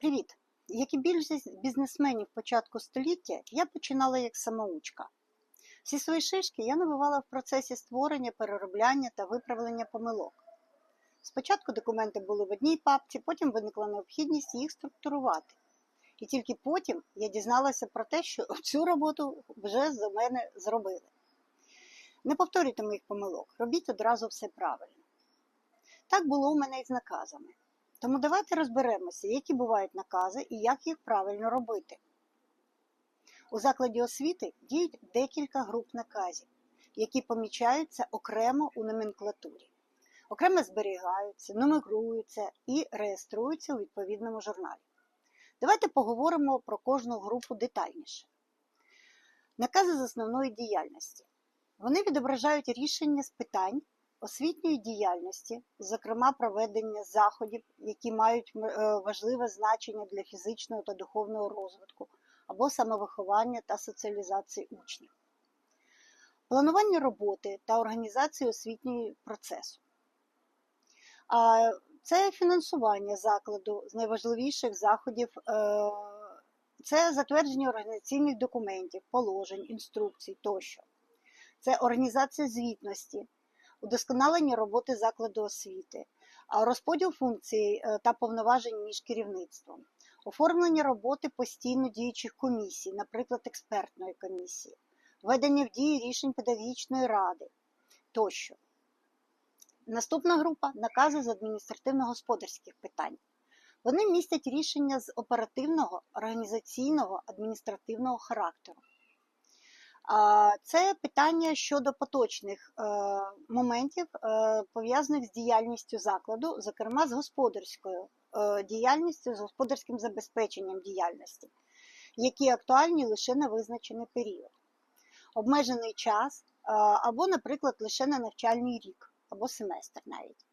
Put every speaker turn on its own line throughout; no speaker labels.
Привіт! Як і більшість бізнесменів початку століття, я починала як самоучка. Всі свої шишки я набивала в процесі створення, переробляння та виправлення помилок. Спочатку документи були в одній папці, потім виникла необхідність їх структурувати. І тільки потім я дізналася про те, що цю роботу вже за мене зробили. Не повторюйте моїх помилок, робіть одразу все правильно. Так було у мене і з наказами. Тому давайте розберемося, які бувають накази і як їх правильно робити. У закладі освіти діють декілька груп наказів, які помічаються окремо у номенклатурі. Окремо зберігаються, нумеруються і реєструються у відповідному журналі. Давайте поговоримо про кожну групу детальніше. Накази з основної діяльності. Вони відображають рішення з питань освітньої діяльності, зокрема проведення заходів, які мають е, важливе значення для фізичного та духовного розвитку або самовиховання та соціалізації учнів, планування роботи та організації освітнього процесу. Це фінансування закладу з найважливіших заходів, е, це затвердження організаційних документів, положень, інструкцій тощо. Це організація звітності, удосконалення роботи закладу освіти, розподіл функцій е, та повноважень між керівництвом, оформлення роботи постійно діючих комісій, наприклад, експертної комісії, введення в дії рішень педагогічної ради тощо. Наступна група накази з адміністративно-господарських питань. Вони містять рішення з оперативного, організаційного, адміністративного характеру. Це питання щодо поточних е, моментів, е, пов'язаних з діяльністю закладу, зокрема з господарською е, діяльністю, з господарським забезпеченням діяльності, які актуальні лише на визначений період, обмежений час або, наприклад, лише на навчальний рік або семестр навіть.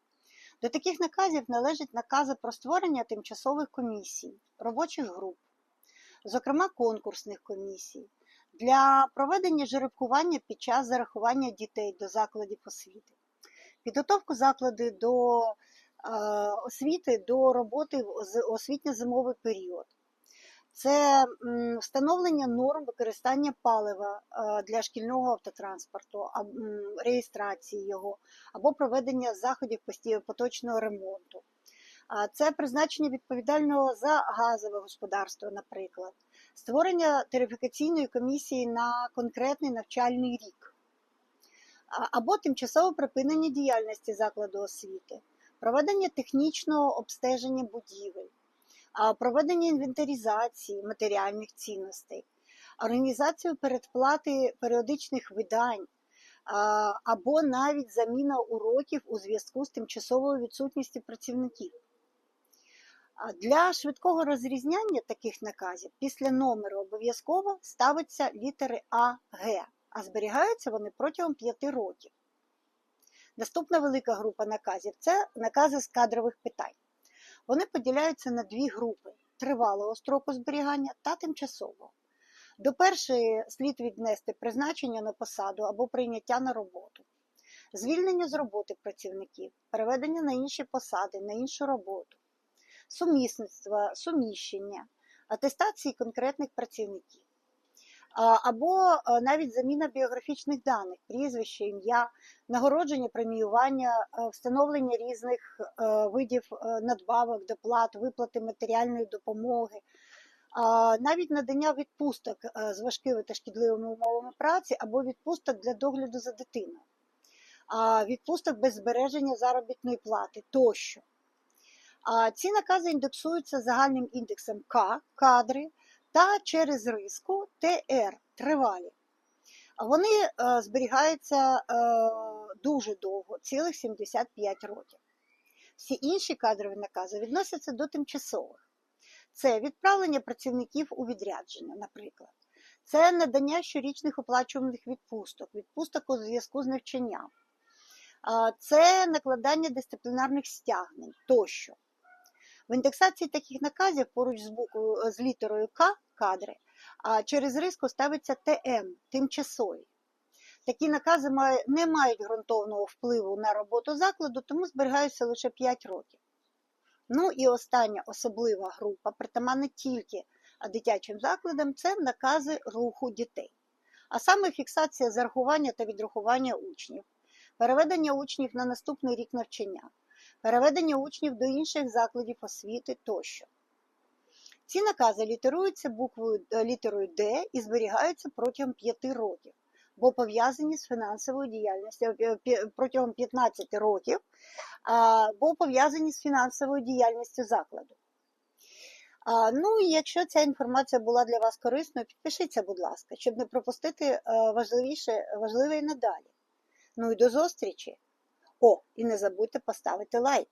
До таких наказів належать накази про створення тимчасових комісій, робочих груп, зокрема конкурсних комісій для проведення жеребкування під час зарахування дітей до закладів освіти, підготовку заклади до е, освіти до роботи з освітньо-зимовий період. Це встановлення норм використання палива е, для шкільного автотранспорту, реєстрації його, або проведення заходів поточного ремонту. Це призначення відповідального за газове господарство, наприклад, створення терифікаційної комісії на конкретний навчальний рік, або тимчасове припинення діяльності закладу освіти, проведення технічного обстеження будівель, проведення інвентаризації матеріальних цінностей, організацію передплати періодичних видань. Або навіть заміна уроків у зв'язку з тимчасовою відсутністю працівників. Для швидкого розрізняння таких наказів після номеру обов'язково ставиться літери А, Г, а зберігаються вони протягом 5 років. Наступна велика група наказів це накази з кадрових питань. Вони поділяються на дві групи тривалого строку зберігання та тимчасового. До першої слід віднести призначення на посаду або прийняття на роботу, звільнення з роботи працівників, переведення на інші посади, на іншу роботу сумісництва, суміщення, атестації конкретних працівників. Або навіть заміна біографічних даних, прізвище, ім'я, нагородження, преміювання, встановлення різних видів надбавок, доплат, виплати матеріальної допомоги, навіть надання відпусток з важкими та шкідливими умовами праці або відпусток для догляду за дитиною, відпусток без збереження заробітної плати тощо. Ці накази індексуються загальним індексом К кадри та через риску ТР тривалі. Вони е, зберігаються е, дуже довго, цілих 75 років. Всі інші кадрові накази відносяться до тимчасових. Це відправлення працівників у відрядження, наприклад. Це надання щорічних оплачуваних відпусток, відпусток у зв'язку з навчанням. Це накладання дисциплінарних стягнень тощо. В індексації таких наказів поруч з буквою е, з літерою К кадри, а через риску ставиться ТМ тимчасові. Такі накази не мають ґрунтовного впливу на роботу закладу, тому зберігаються лише 5 років. Ну і остання особлива група, притаманна тільки дитячим закладам, це накази руху дітей. А саме фіксація зарахування та відрахування учнів, переведення учнів на наступний рік навчання, переведення учнів до інших закладів освіти тощо. Ці накази літеруються буквою е, літерою Д і зберігаються протягом 5 років, бо пов'язані з фінансовою діяльністю е, протягом 15 років, бо пов'язані з фінансовою діяльністю закладу. Ну і якщо ця інформація була для вас корисною, підпишіться, будь ласка, щоб не пропустити е, важливіше, важливе і надалі. Ну і до зустрічі! О, і не забудьте поставити лайк.